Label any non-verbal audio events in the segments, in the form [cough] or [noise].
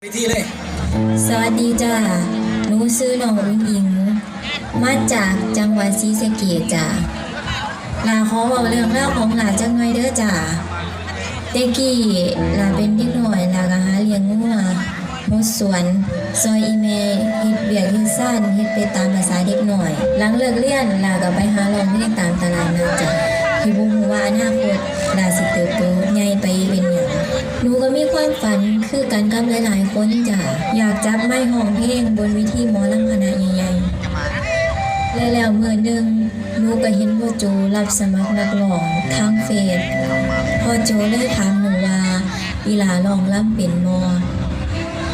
ไปที่เลยสวัสดีจ้าหนูซื้อน้องอุ้งอิง มาจากจังหวัดศรีสะเกษจ้าลาขอบอกเรื่องเล่าวของหลาจังหน่อยเด้อจ้าเด็กกี้หลาเป็นเด็กหน่อยหลาก็หาเลี้ยงงัวรถสวนซอยอีเมเฮ็ดเบียกเฮ็ดซ่านเฮ็ดไปตามภาษาเด็กหน่อย หลังเลิกเรียนหลานก็ไปหาลองเพลงตามตลาดนัดจ้ะที่บ่ฮู้ว่าอนาคตหลาสิเติบโตใหญ่ไปเป็นหยัง หนูก็มีความฝันคือกันกับหลายๆคนจ้ะอยากจับไม้ห้องเพลงบนวิธีหมอลำคณะใหญ่ๆและแล้วเมื่อหนึ่งหนูก็เห็นพ่อโจรับสมัครนักร้องทางเฟซพ่อโจเลยถามหนูว่าอีหลาร้องล่ำเป็นบ่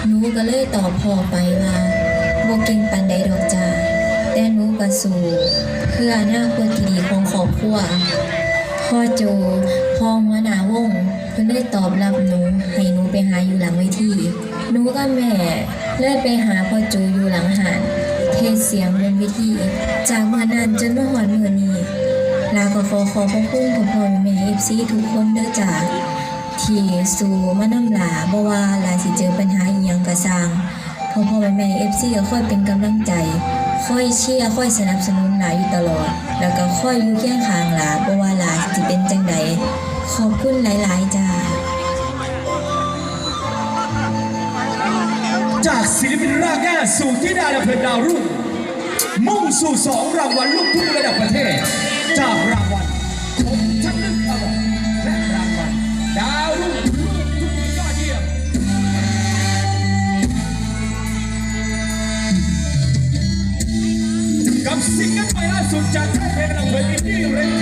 หนูก็เลยตอบพ่อไปว่าบ่เก่งปานใดดอกจ้าแต่หนูก็สู้เพื่ออนาคตที่ดีของครอบครัว พ่อโจพ่อหัวหน้าวงเพิ่นได้ตอบรับหนูให้หนูไปหาอยู่หลังเวทีหนูกับแม่เลยไปหาพ่อโจอยู่หลังหานเทศเสียงบนเวทีจากเมื่อนั้นจนมาหอดมื้อนี้ลาก็ขอขอบพระคุณพ่อพ่อแม่ FC ทุกคนเด้อจ้าที่สู่มานำหลาบ่ว่าลาสิเจอปัญหาอีหยังก็สร้างพ่อพ่อแม่แม่ FC ก็ค่อยเป็นกำลังใจ ค่อยเชียร์คอยสนับสนุนหลาอยู่ตลอด แล้วก็ค่อยอยู่เคียงข้างหลาบ่ว่าหลาสิเป็นจังใดขอบคุณหลาย ๆ จ้า จากศิลปินรากหญ้าสู่ที่ดาดับเพลิงดาวรุ่งมุ่งสู่สองรางวัลลูกทุ่งระดับประเทศ จากรางวัล สุดจากค่ายเพลงระดับเพลิงอินดี้เรน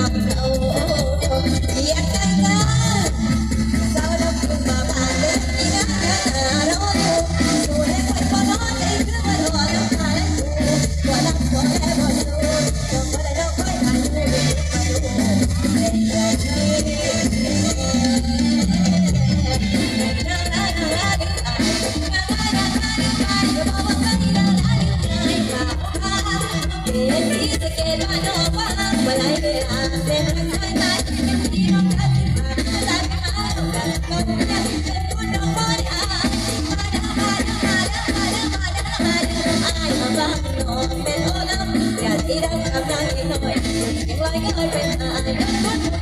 อ I got a rhythm, I got a.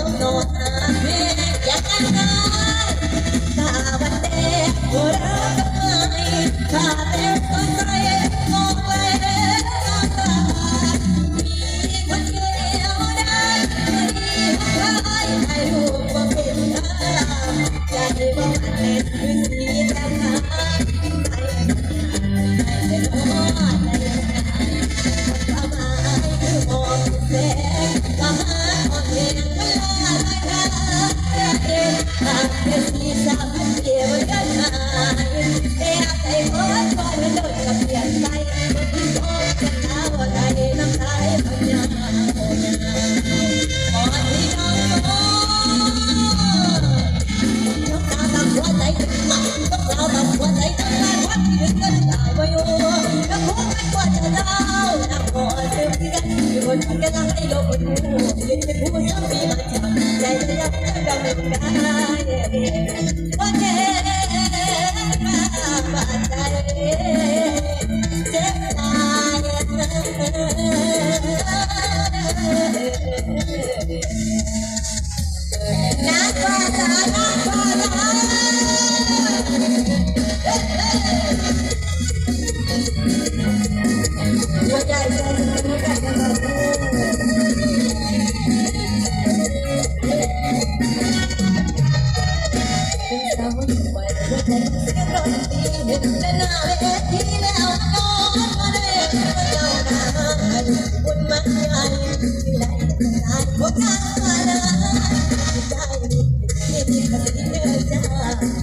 don't know.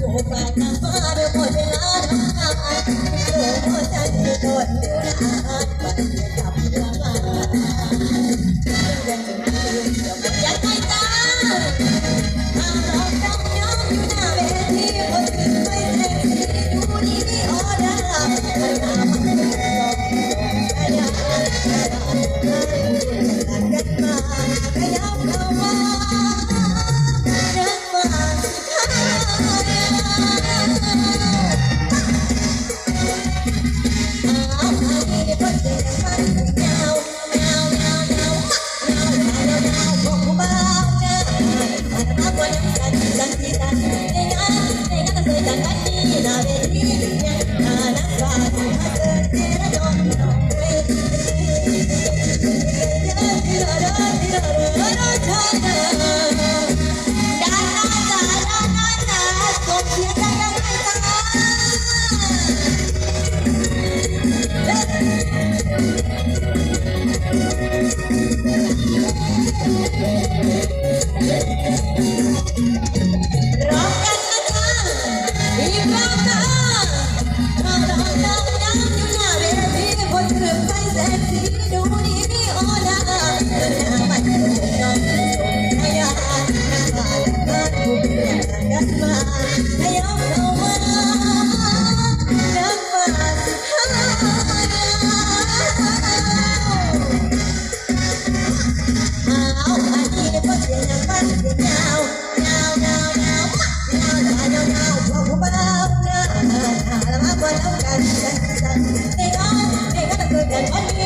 Per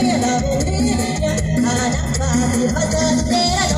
Thank you.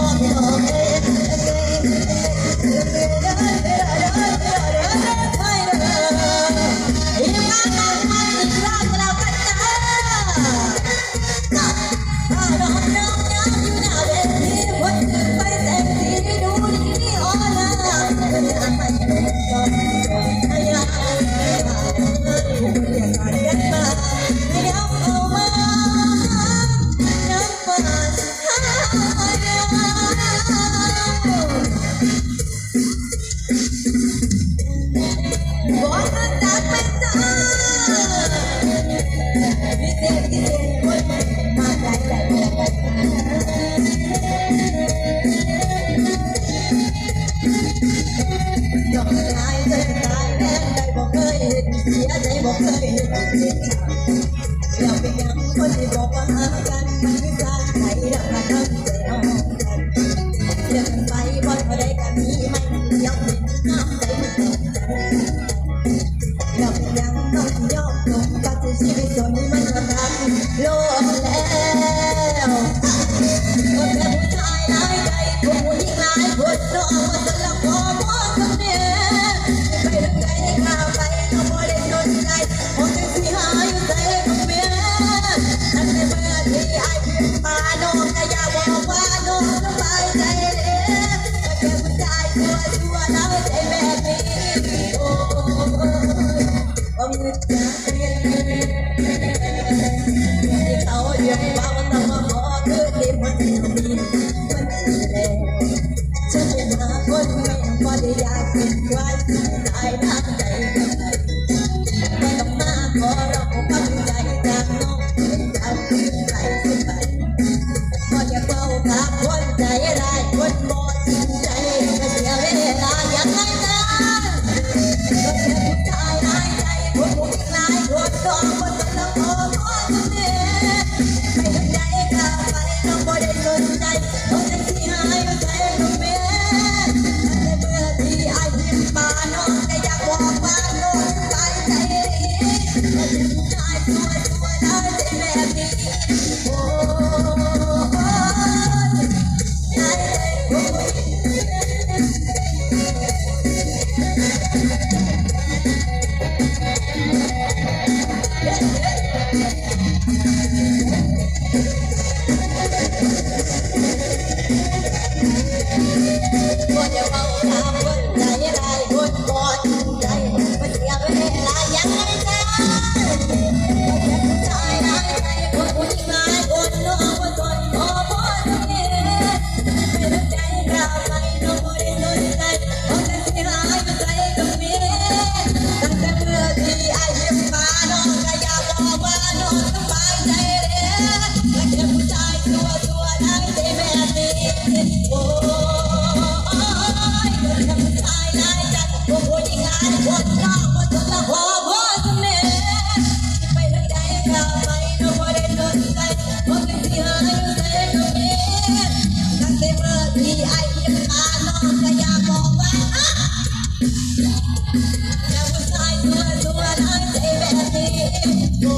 Lo อยากเป็นใค go.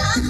Ha [laughs] ha!